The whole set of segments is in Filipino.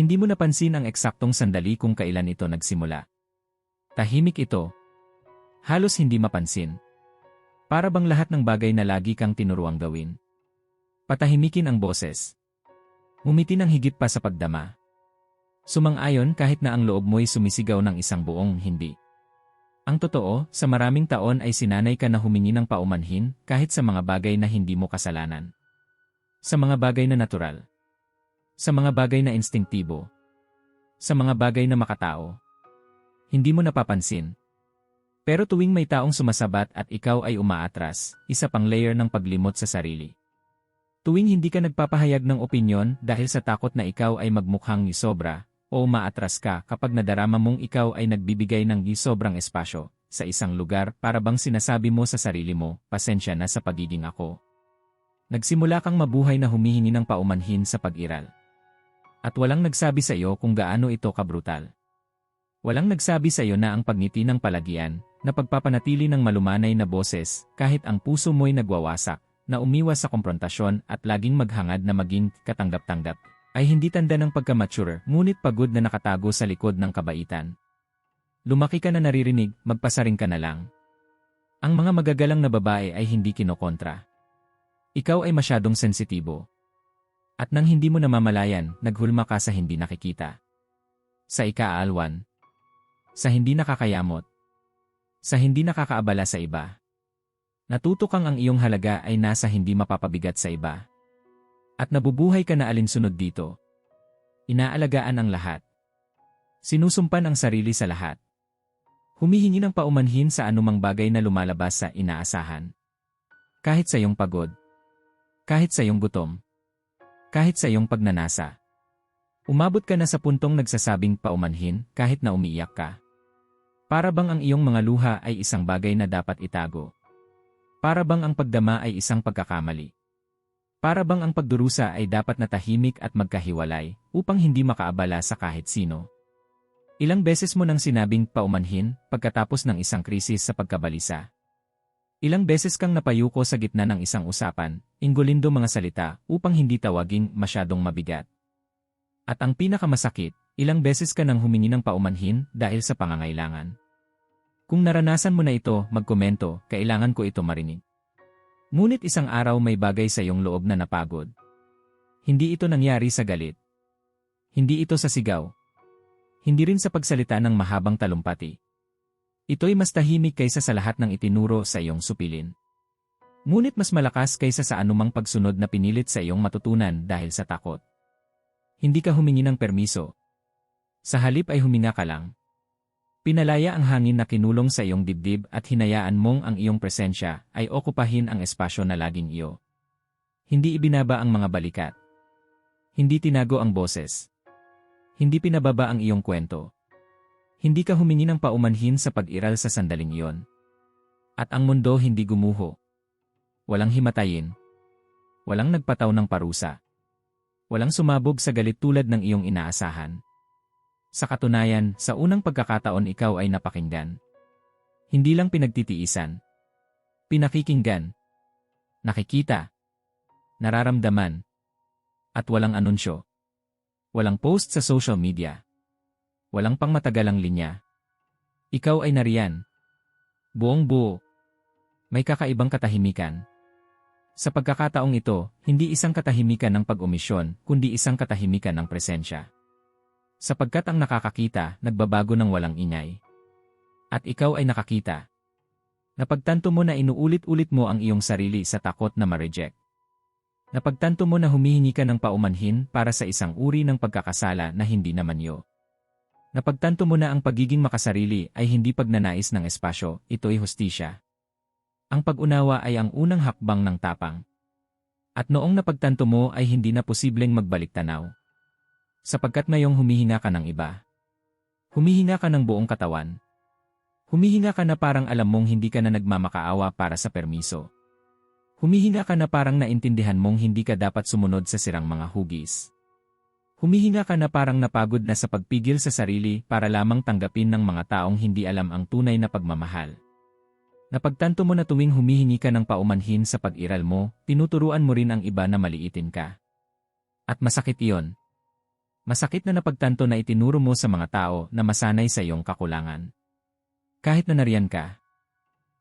Hindi mo napansin ang eksaktong sandali kung kailan ito nagsimula. Tahimik ito. Halos hindi mapansin. Para bang lahat ng bagay na lagi kang tinuruang gawin. Patahimikin ang boses. Umiti ng higit pa sa pagdama. Sumang-ayon kahit na ang loob mo'y sumisigaw ng isang buong hindi. Ang totoo, sa maraming taon ay sinanay ka na humingi ng paumanhin kahit sa mga bagay na hindi mo kasalanan. Sa mga bagay na natural. Sa mga bagay na instingtibo. Sa mga bagay na makatao. Hindi mo napapansin. Pero tuwing may taong sumasabat at ikaw ay umaatras, isa pang layer ng paglimot sa sarili. Tuwing hindi ka nagpapahayag ng opinyon dahil sa takot na ikaw ay magmukhang ni sobra, o maatras ka kapag nadarama mong ikaw ay nagbibigay ng di sobrang espasyo sa isang lugar para bang sinasabi mo sa sarili mo, pasensya na sa pagiging ako. Nagsimula kang mabuhay na humihingi ng paumanhin sa pag-iral. At walang nagsabi sa iyo kung gaano ito kabrutal. Walang nagsabi sa iyo na ang pagngiti ng palagian, na pagpapanatili ng malumanay na boses, kahit ang puso mo'y nagwawasak, na umiwas sa komprontasyon at laging maghangad na maging katanggap-tanggap, ay hindi tanda ng pagkamature, ngunit pagod na nakatago sa likod ng kabaitan. Lumaki ka na naririnig, magpasaring ka na lang. Ang mga magagalang na babae ay hindi kinokontra. Ikaw ay masyadong sensitibo. At nang hindi mo namamalayan, naghulma ka sa hindi nakikita. Sa ikaalwan. Sa hindi nakakayamot. Sa hindi nakakaabala sa iba. Natuto kang ang iyong halaga ay nasa hindi mapapabigat sa iba. At nabubuhay ka na alinsunod dito. Inaalagaan ang lahat. Sinusumpan ang sarili sa lahat. Humihingi ng paumanhin sa anumang bagay na lumalabas sa inaasahan. Kahit sa iyong pagod. Kahit sa iyong gutom. Kahit sa iyong pagnanasa. Umabot ka na sa puntong nagsasabing paumanhin kahit na umiiyak ka. Para bang ang iyong mga luha ay isang bagay na dapat itago. Para bang ang pagdama ay isang pagkakamali. Para bang ang pagdurusa ay dapat natahimik at magkahiwalay upang hindi makaabala sa kahit sino. Ilang beses mo nang sinabing paumanhin pagkatapos ng isang krisis sa pagkabalisa. Ilang beses kang napayuko sa gitna ng isang usapan, inggolindo mga salita upang hindi tawaging masyadong mabigat. At ang pinakamasakit, ilang beses ka nang humingi ng paumanhin dahil sa pangangailangan. Kung naranasan mo na ito, magkomento, kailangan ko ito marinig. Ngunit isang araw may bagay sa iyong loob na napagod. Hindi ito nangyari sa galit. Hindi ito sa sigaw. Hindi rin sa pagsalita ng mahabang talumpati. Ito'y mas tahimik kaysa sa lahat ng itinuro sa iyong supilin. Ngunit mas malakas kaysa sa anumang pagsunod na pinilit sa iyong matutunan dahil sa takot. Hindi ka humingi ng permiso. Sa halip ay huminga ka lang. Pinalaya ang hangin na kinulong sa iyong dibdib at hinayaan mong ang iyong presensya ay okupahin ang espasyo na laging iyo. Hindi ibinaba ang mga balikat. Hindi tinago ang boses. Hindi pinababa ang iyong kwento. Hindi ka humingi ng paumanhin sa pag-iral sa sandaling iyon. At ang mundo hindi gumuho. Walang himatayin. Walang nagpataw ng parusa. Walang sumabog sa galit tulad ng iyong inaasahan. Sa katunayan, sa unang pagkakataon ikaw ay napakinggan. Hindi lang pinagtitiisan. Pinakikinggan. Nakikita. Nararamdaman. At walang anunsyo. Walang post sa social media. Walang pangmatagalang linya. Ikaw ay nariyan. Buong buo. May kakaibang katahimikan. Sa pagkakataong ito, hindi isang katahimikan ng pag-omisyon, kundi isang katahimikan ng presensya. Sapagkat ang nakakakita, nagbabago ng walang ingay. At ikaw ay nakakita. Napagtanto mo na inuulit-ulit mo ang iyong sarili sa takot na ma-reject. Napagtanto mo na humihingi ka ng paumanhin para sa isang uri ng pagkakasala na hindi naman yo. Napagtanto mo na ang pagiging makasarili ay hindi pagnanais ng espasyo, ito'y hostisya. Ang pag-unawa ay ang unang hakbang ng tapang. At noong napagtanto mo ay hindi na posibleng magbalik tanaw. Sapagkat ngayong humihinga ka ng iba. Humihinga ka ng buong katawan. Humihinga ka na parang alam mong hindi ka na nagmamakaawa para sa permiso. Humihinga ka na parang naintindihan mong hindi ka dapat sumunod sa sirang mga hugis. Humihinga ka na parang napagod na sa pagpigil sa sarili para lamang tanggapin ng mga taong hindi alam ang tunay na pagmamahal. Napagtanto mo na tuwing humihingi ka ng paumanhin sa pag-iral mo, tinuturuan mo rin ang iba na maliitin ka. At masakit iyon, Masakit na napagtanto na itinuro mo sa mga tao na masanay sa iyong kakulangan. Kahit na nariyan ka.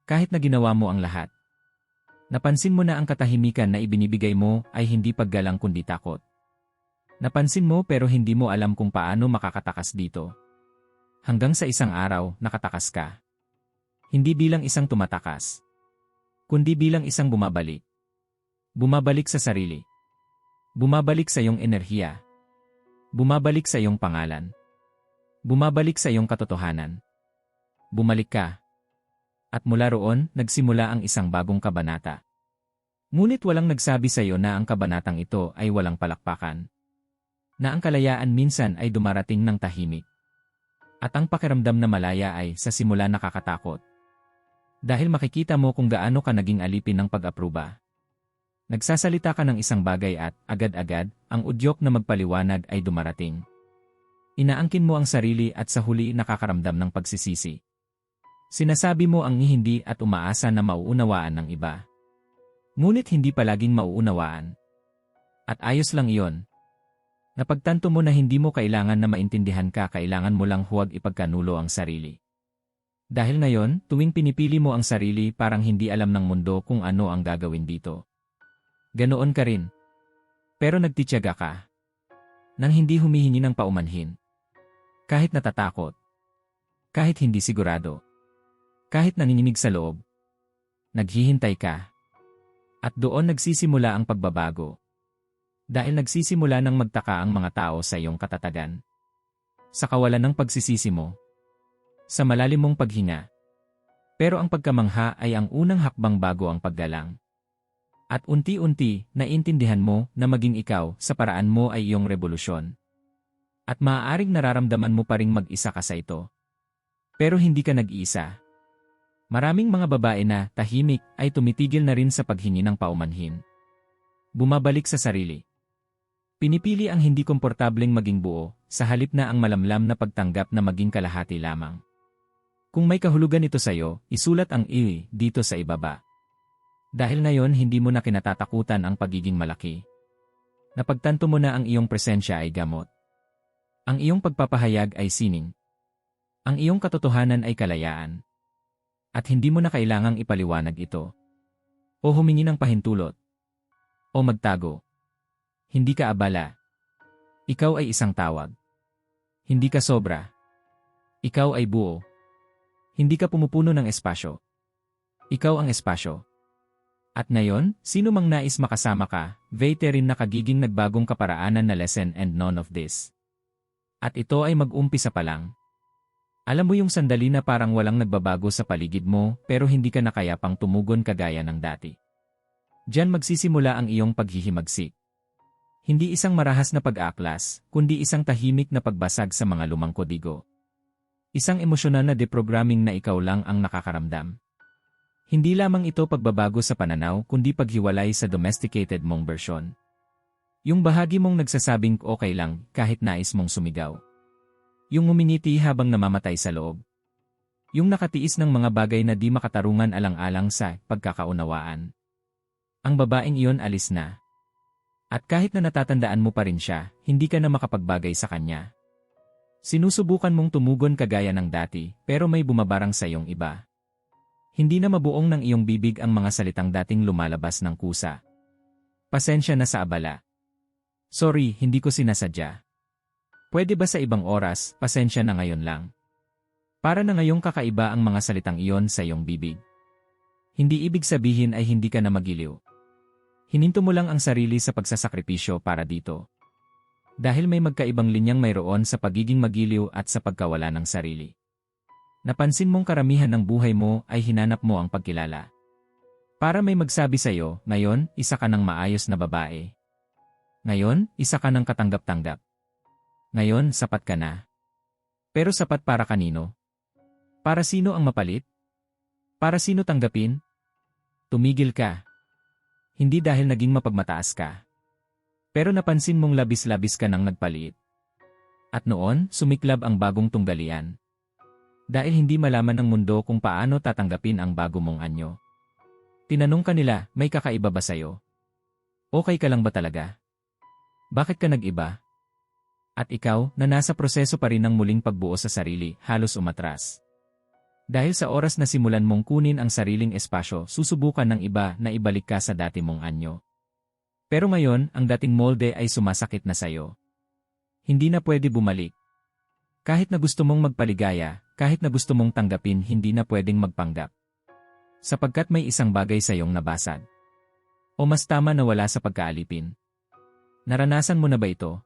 Kahit na ginawa mo ang lahat. Napansin mo na ang katahimikan na ibinibigay mo ay hindi paggalang kundi takot. Napansin mo pero hindi mo alam kung paano makakatakas dito. Hanggang sa isang araw, nakatakas ka. Hindi bilang isang tumatakas. Kundi bilang isang bumabalik. Bumabalik sa sarili. Bumabalik sa iyong enerhiya. Bumabalik sa iyong pangalan. Bumabalik sa iyong katotohanan. Bumalik ka. At mula roon, nagsimula ang isang bagong kabanata. Ngunit walang nagsabi sa iyo na ang kabanatang ito ay walang palakpakan. Na ang kalayaan minsan ay dumarating ng tahimik. At ang pakiramdam na malaya ay sa simula nakakatakot. Dahil makikita mo kung gaano ka naging alipin ng pag-apruba. Nagsasalita ka ng isang bagay at, agad-agad, ang udyok na magpaliwanag ay dumarating. Inaangkin mo ang sarili at sa huli nakakaramdam ng pagsisisi. Sinasabi mo ang hindi at umaasa na mauunawaan ng iba. Ngunit hindi palaging mauunawaan. At ayos lang iyon. Napagtanto mo na hindi mo kailangan na maintindihan ka kailangan mo lang huwag ipagkanulo ang sarili. Dahil ngayon, tuwing pinipili mo ang sarili parang hindi alam ng mundo kung ano ang gagawin dito. Ganoon ka rin. Pero nagtityaga ka. Nang hindi humihingi ng paumanhin. Kahit natatakot. Kahit hindi sigurado. Kahit naninimig sa loob. Naghihintay ka. At doon nagsisimula ang pagbabago. Dahil nagsisimula ng magtaka ang mga tao sa iyong katatagan. Sa kawalan ng pagsisisi mo. Sa malalim mong paghinga. Pero ang pagkamangha ay ang unang hakbang bago ang paggalang. At unti-unti, naintindihan mo na maging ikaw sa paraan mo ay iyong revolusyon. At maaaring nararamdaman mo pa ring mag-isa ka sa ito. Pero hindi ka nag-iisa. Maraming mga babae na tahimik ay tumitigil na rin sa paghingi ng paumanhin. Bumabalik sa sarili. Pinipili ang hindi komportableng maging buo, sa halip na ang malamlam na pagtanggap na maging kalahati lamang. Kung may kahulugan ito sa'yo, isulat ang i dito sa ibaba. Dahil ngayon hindi mo na kinatatakutan ang pagiging malaki. Napagtanto mo na ang iyong presensya ay gamot. Ang iyong pagpapahayag ay sining. Ang iyong katotohanan ay kalayaan. At hindi mo na kailangang ipaliwanag ito. O humingi ng pahintulot. O magtago. Hindi ka abala. Ikaw ay isang tawag. Hindi ka sobra. Ikaw ay buo. Hindi ka pumupuno ng espasyo. Ikaw ang espasyo. At ngayon, sino mang nais makasama ka, veteran na kagiging nagbagong kaparaanan na lesson and none of this. At ito ay mag-umpisa pa lang. Alam mo yung sandali na parang walang nagbabago sa paligid mo pero hindi ka na kaya pang tumugon kagaya ng dati. Diyan magsisimula ang iyong paghihimagsik. Hindi isang marahas na pag-aaklas, kundi isang tahimik na pagbasag sa mga lumang kodigo. Isang emosyonal na deprogramming na ikaw lang ang nakakaramdam. Hindi lamang ito pagbabago sa pananaw kundi paghiwalay sa domesticated mong bersyon. Yung bahagi mong nagsasabing okay lang kahit nais mong sumigaw. Yung uminiti habang namamatay sa loob. Yung nakatiis ng mga bagay na di makatarungan alang-alang sa pagkakaunawaan. Ang babaeng iyon alis na. At kahit na natatandaan mo pa rin siya, hindi ka na makapagbagay sa kanya. Sinusubukan mong tumugon kagaya ng dati, pero may bumabarang sa iyong iba. Hindi na mabuong ng iyong bibig ang mga salitang dating lumalabas ng kusa. Pasensya na sa abala. Sorry, hindi ko sinasadya. Pwede ba sa ibang oras, pasensya na ngayon lang. Para na ngayong kakaiba ang mga salitang iyon sa iyong bibig. Hindi ibig sabihin ay hindi ka na magiliw. Hininto mo lang ang sarili sa pagsasakripisyo para dito. Dahil may magkaibang linyang mayroon sa pagiging magiliw at sa pagkawala ng sarili. Napansin mong karamihan ng buhay mo ay hinanap mo ang pagkilala. Para may magsabi sa'yo, ngayon, isa ka ng maayos na babae. Ngayon, isa ka ng katanggap-tanggap. Ngayon, sapat ka na. Pero sapat para kanino? Para sino ang mapalit? Para sino tanggapin? Tumigil ka. Hindi dahil naging mapagmataas ka. Pero napansin mong labis-labis ka nang nagpalit. At noon, sumiklab ang bagong tunggalian dahil hindi malaman ng mundo kung paano tatanggapin ang bago mong anyo. Tinanong ka nila, may kakaiba ba sa'yo? Okay ka lang ba talaga? Bakit ka nag-iba? At ikaw, na nasa proseso pa rin ng muling pagbuo sa sarili, halos umatras. Dahil sa oras na simulan mong kunin ang sariling espasyo, susubukan ng iba na ibalik ka sa dati mong anyo. Pero ngayon, ang dating molde ay sumasakit na sayo. Hindi na pwede bumalik. Kahit na gusto mong magpaligaya, kahit na gusto mong tanggapin, hindi na pwedeng magpanggap. Sapagkat may isang bagay sa iyong nabasag. O mas tama na wala sa pagkaalipin. Naranasan mo na ba ito?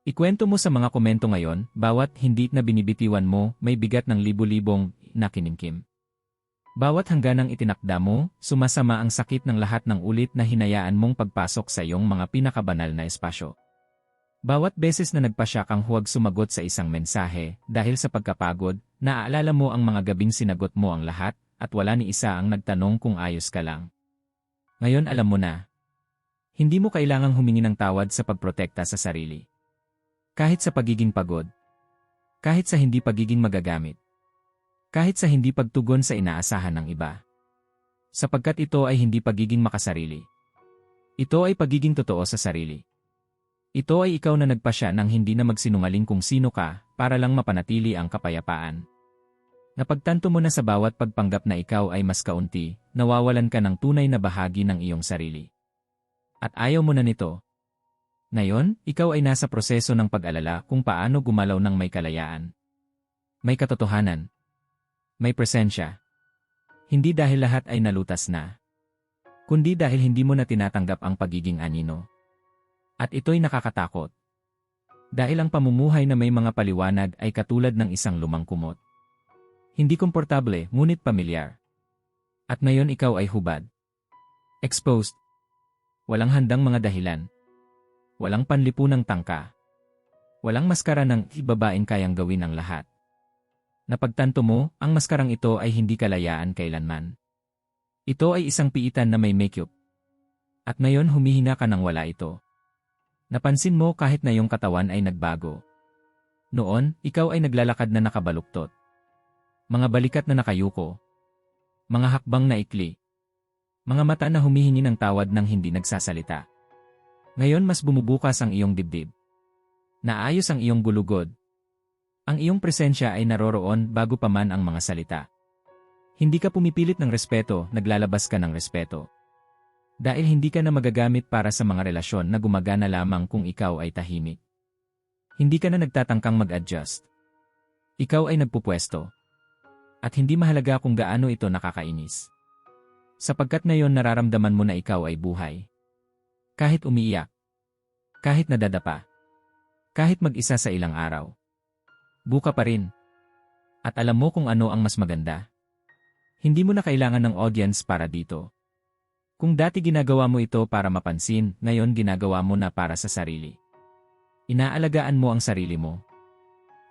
Ikwento mo sa mga komento ngayon, bawat hindi na binibitiwan mo, may bigat ng libu-libong nakinimkim. Bawat hangganang itinakda mo, sumasama ang sakit ng lahat ng ulit na hinayaan mong pagpasok sa iyong mga pinakabanal na espasyo. Bawat beses na nagpasya kang huwag sumagot sa isang mensahe, dahil sa pagkapagod, naaalala mo ang mga gabing sinagot mo ang lahat, at wala ni isa ang nagtanong kung ayos ka lang. Ngayon alam mo na. Hindi mo kailangang humingi ng tawad sa pagprotekta sa sarili. Kahit sa pagiging pagod. Kahit sa hindi pagiging magagamit. Kahit sa hindi pagtugon sa inaasahan ng iba. Sapagkat ito ay hindi pagiging makasarili. Ito ay pagiging totoo sa sarili. Ito ay ikaw na nagpasya ng hindi na magsinungaling kung sino ka para lang mapanatili ang kapayapaan. Napagtanto mo na sa bawat pagpanggap na ikaw ay mas kaunti, nawawalan ka ng tunay na bahagi ng iyong sarili. At ayaw mo na nito, ngayon, ikaw ay nasa proseso ng pag-alala kung paano gumalaw ng may kalayaan. May katotohanan. May presensya. Hindi dahil lahat ay nalutas na. Kundi dahil hindi mo na tinatanggap ang pagiging anino. At ito'y nakakatakot. Dahil ang pamumuhay na may mga paliwanag ay katulad ng isang lumang kumot. Hindi komportable, ngunit pamilyar. At ngayon ikaw ay hubad. Exposed. Walang handang mga dahilan Walang panlipunang tangka. Walang maskara ng ibabain kayang gawin ang lahat. Napagtanto mo, ang maskarang ito ay hindi kalayaan kailanman. Ito ay isang piitan na may makeup. At ngayon humihina ka nang wala ito. Napansin mo kahit na yung katawan ay nagbago. Noon, ikaw ay naglalakad na nakabaluktot. Mga balikat na nakayuko. Mga hakbang na ikli. Mga mata na humihingi ng tawad ng hindi nagsasalita. Ngayon mas bumubukas ang iyong dibdib. Naayos ang iyong gulugod. Ang iyong presensya ay naroroon bago pa man ang mga salita. Hindi ka pumipilit ng respeto, naglalabas ka ng respeto. Dahil hindi ka na magagamit para sa mga relasyon na gumagana lamang kung ikaw ay tahimik. Hindi ka na nagtatangkang mag-adjust. Ikaw ay nagpupwesto. At hindi mahalaga kung gaano ito nakakainis. Sapagkat ngayon nararamdaman mo na ikaw ay buhay. Kahit umiiyak. Kahit nadadapa. Kahit mag-isa sa ilang araw. Buka pa rin. At alam mo kung ano ang mas maganda. Hindi mo na kailangan ng audience para dito. Kung dati ginagawa mo ito para mapansin, ngayon ginagawa mo na para sa sarili. Inaalagaan mo ang sarili mo.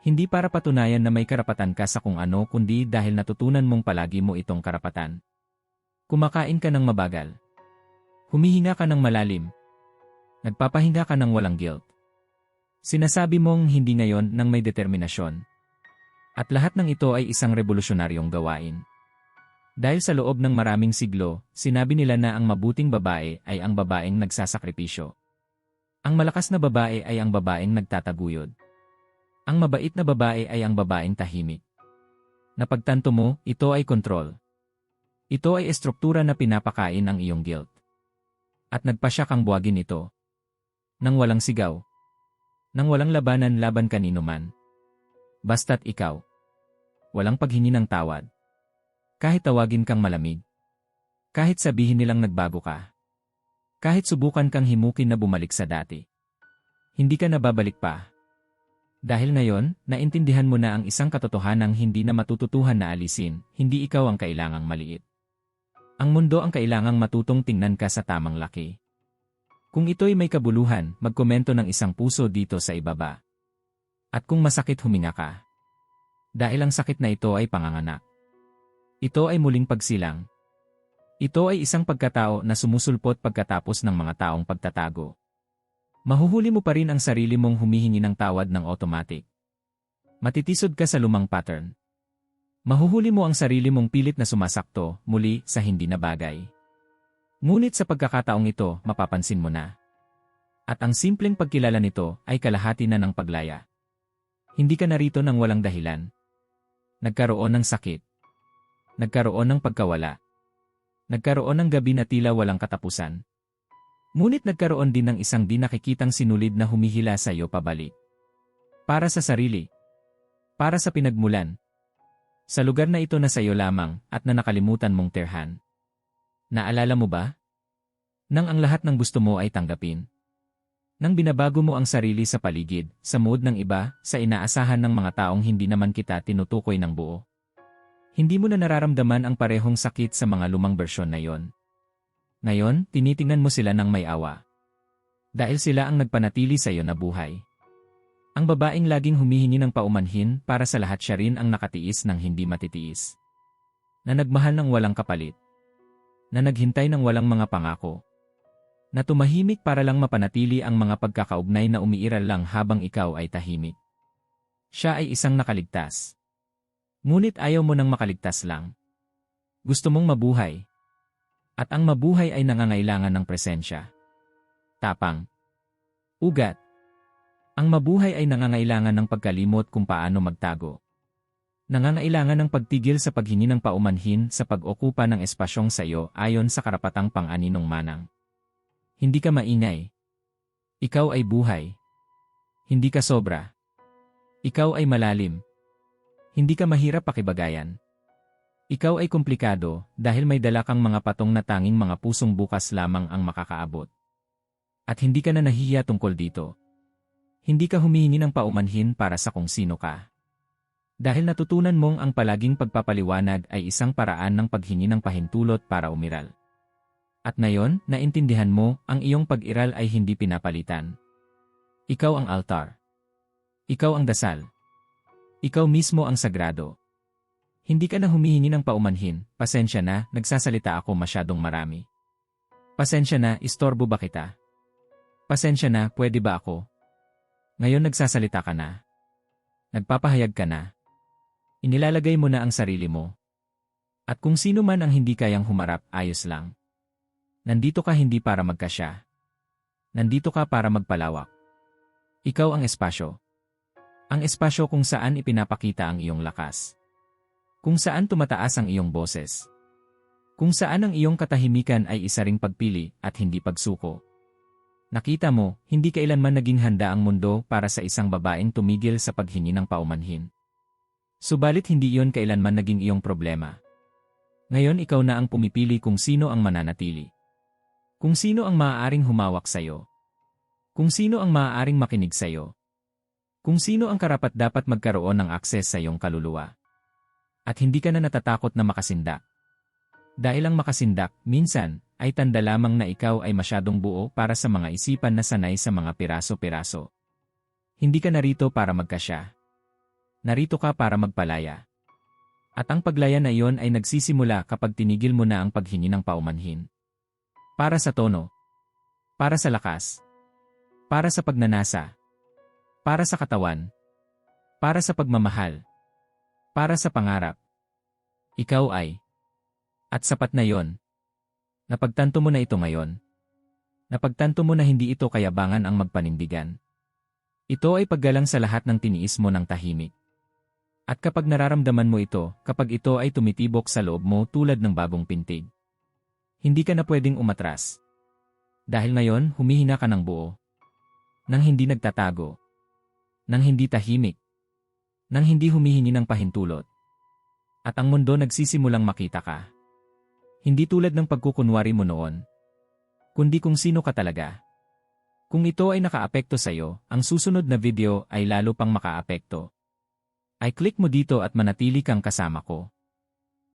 Hindi para patunayan na may karapatan ka sa kung ano kundi dahil natutunan mong palagi mo itong karapatan. Kumakain ka ng mabagal. Humihinga ka ng malalim. Nagpapahinga ka ng walang guilt. Sinasabi mong hindi ngayon nang may determinasyon. At lahat ng ito ay isang revolusyonaryong gawain. Dahil sa loob ng maraming siglo, sinabi nila na ang mabuting babae ay ang babaeng nagsasakripisyo. Ang malakas na babae ay ang babaeng nagtataguyod. Ang mabait na babae ay ang babaeng tahimik. Napagtanto mo, ito ay kontrol. Ito ay estruktura na pinapakain ang iyong guilt. At nagpasya kang buwagin ito. Nang walang sigaw. Nang walang labanan laban kanino man. Basta't ikaw. Walang paghingi ng tawad. Kahit tawagin kang malamig. Kahit sabihin nilang nagbago ka. Kahit subukan kang himukin na bumalik sa dati. Hindi ka na babalik pa. Dahil ngayon, naintindihan mo na ang isang katotohanang hindi na matututuhan na alisin, hindi ikaw ang kailangang maliit. Ang mundo ang kailangang matutong tingnan ka sa tamang laki. Kung ito'y may kabuluhan, magkomento ng isang puso dito sa ibaba. At kung masakit huminga ka. Dahil ang sakit na ito ay panganganak. Ito ay muling pagsilang. Ito ay isang pagkatao na sumusulpot pagkatapos ng mga taong pagtatago. Mahuhuli mo pa rin ang sarili mong humihingi ng tawad ng automatic. Matitisod ka sa lumang pattern. Mahuhuli mo ang sarili mong pilit na sumasakto muli sa hindi na bagay. Ngunit sa pagkakataong ito, mapapansin mo na. At ang simpleng pagkilala nito ay kalahati na ng paglaya. Hindi ka narito ng walang dahilan. Nagkaroon ng sakit. Nagkaroon ng pagkawala. Nagkaroon ng gabi na tila walang katapusan. Ngunit nagkaroon din ng isang di nakikitang sinulid na humihila sa iyo pabalik. Para sa sarili. Para sa pinagmulan. Sa lugar na ito na sa iyo lamang at na nakalimutan mong terhan. Naalala mo ba? Nang ang lahat ng gusto mo ay tanggapin. Nang binabago mo ang sarili sa paligid, sa mood ng iba, sa inaasahan ng mga taong hindi naman kita tinutukoy ng buo. Hindi mo na nararamdaman ang parehong sakit sa mga lumang bersyon na yon. Ngayon, tinitingnan mo sila ng may awa. Dahil sila ang nagpanatili sa iyo na buhay. Ang babaeng laging humihingi ng paumanhin para sa lahat siya rin ang nakatiis ng hindi matitiis. Na nagmahal ng walang kapalit. Na naghintay ng walang mga pangako na tumahimik para lang mapanatili ang mga pagkakaugnay na umiiral lang habang ikaw ay tahimik. Siya ay isang nakaligtas. Ngunit ayaw mo nang makaligtas lang. Gusto mong mabuhay. At ang mabuhay ay nangangailangan ng presensya. Tapang. Ugat. Ang mabuhay ay nangangailangan ng pagkalimot kung paano magtago. Nangangailangan ng pagtigil sa paghingi ng paumanhin sa pag-okupa ng espasyong sa iyo ayon sa karapatang pang-aninong manang. Hindi ka maingay. Ikaw ay buhay. Hindi ka sobra. Ikaw ay malalim. Hindi ka mahirap pakibagayan. Ikaw ay komplikado dahil may dala kang mga patong na tanging mga pusong bukas lamang ang makakaabot. At hindi ka na nahihiya tungkol dito. Hindi ka humihingi ng paumanhin para sa kung sino ka. Dahil natutunan mong ang palaging pagpapaliwanag ay isang paraan ng paghingi ng pahintulot para umiral. At ngayon, naintindihan mo, ang iyong pag-iral ay hindi pinapalitan. Ikaw ang altar. Ikaw ang dasal. Ikaw mismo ang sagrado. Hindi ka na humihingi ng paumanhin, pasensya na, nagsasalita ako masyadong marami. Pasensya na, istorbo ba kita? Pasensya na, pwede ba ako? Ngayon nagsasalita ka na. Nagpapahayag ka na. Inilalagay mo na ang sarili mo. At kung sino man ang hindi kayang humarap, ayos lang. Nandito ka hindi para magkasya. Nandito ka para magpalawak. Ikaw ang espasyo. Ang espasyo kung saan ipinapakita ang iyong lakas. Kung saan tumataas ang iyong boses. Kung saan ang iyong katahimikan ay isa ring pagpili at hindi pagsuko. Nakita mo, hindi kailanman naging handa ang mundo para sa isang babaeng tumigil sa paghingi ng paumanhin. Subalit hindi iyon kailanman naging iyong problema. Ngayon ikaw na ang pumipili kung sino ang mananatili. Kung sino ang maaaring humawak sa'yo. Kung sino ang maaaring makinig sa'yo. Kung sino ang karapat dapat magkaroon ng akses sa iyong kaluluwa. At hindi ka na natatakot na makasindak. Dahil ang makasindak, minsan, ay tanda lamang na ikaw ay masyadong buo para sa mga isipan na sanay sa mga piraso-piraso. Hindi ka narito para magkasya. Narito ka para magpalaya. At ang paglaya na iyon ay nagsisimula kapag tinigil mo na ang paghingi ng paumanhin. Para sa tono. Para sa lakas. Para sa pagnanasa. Para sa katawan. Para sa pagmamahal. Para sa pangarap. Ikaw ay. At sapat na yon. Napagtanto mo na ito ngayon. Napagtanto mo na hindi ito kayabangan ang magpanindigan. Ito ay paggalang sa lahat ng tiniis mo ng tahimik. At kapag nararamdaman mo ito, kapag ito ay tumitibok sa loob mo tulad ng bagong pintig, hindi ka na pwedeng umatras. Dahil ngayon, humihina ka ng buo. Nang hindi nagtatago. Nang hindi tahimik. Nang hindi humihingi ng pahintulot. At ang mundo nagsisimulang makita ka. Hindi tulad ng pagkukunwari mo noon. Kundi kung sino ka talaga. Kung ito ay nakaapekto sa iyo, ang susunod na video ay lalo pang makaapekto. Ay click mo dito at manatili kang kasama ko.